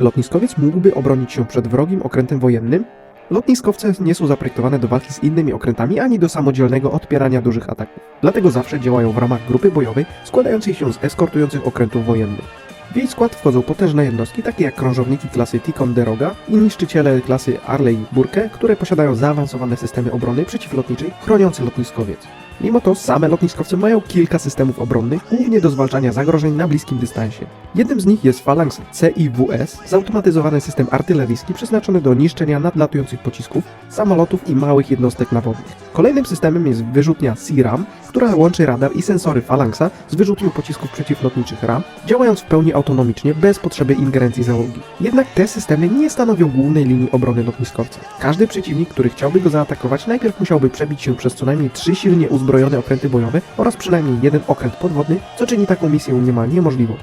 Lotniskowiec mógłby obronić się przed wrogim okrętem wojennym? Lotniskowce nie są zaprojektowane do walki z innymi okrętami ani do samodzielnego odpierania dużych ataków. Dlatego zawsze działają w ramach grupy bojowej składającej się z eskortujących okrętów wojennych. W jej skład wchodzą potężne jednostki takie jak krążowniki klasy Ticonderoga i niszczyciele klasy Arley Burke, które posiadają zaawansowane systemy obrony przeciwlotniczej chroniące lotniskowiec. Mimo to same lotniskowce mają kilka systemów obronnych, głównie do zwalczania zagrożeń na bliskim dystansie. Jednym z nich jest Phalanx CIWS, zautomatyzowany system artyleryjski przeznaczony do niszczenia nadlatujących pocisków, samolotów i małych jednostek nawodnych. Kolejnym systemem jest wyrzutnia CRAM, która łączy radar i sensory Phalanxa z wyrzutnią pocisków przeciwlotniczych RAM, działając w pełni autonomicznie, bez potrzeby ingerencji załogi. Jednak te systemy nie stanowią głównej linii obrony lotniskowca. Każdy przeciwnik, który chciałby go zaatakować, najpierw musiałby przebić się przez co najmniej trzy silnie uzbrojone okręty bojowe oraz przynajmniej jeden okręt podwodny, co czyni taką misję niemal niemożliwą.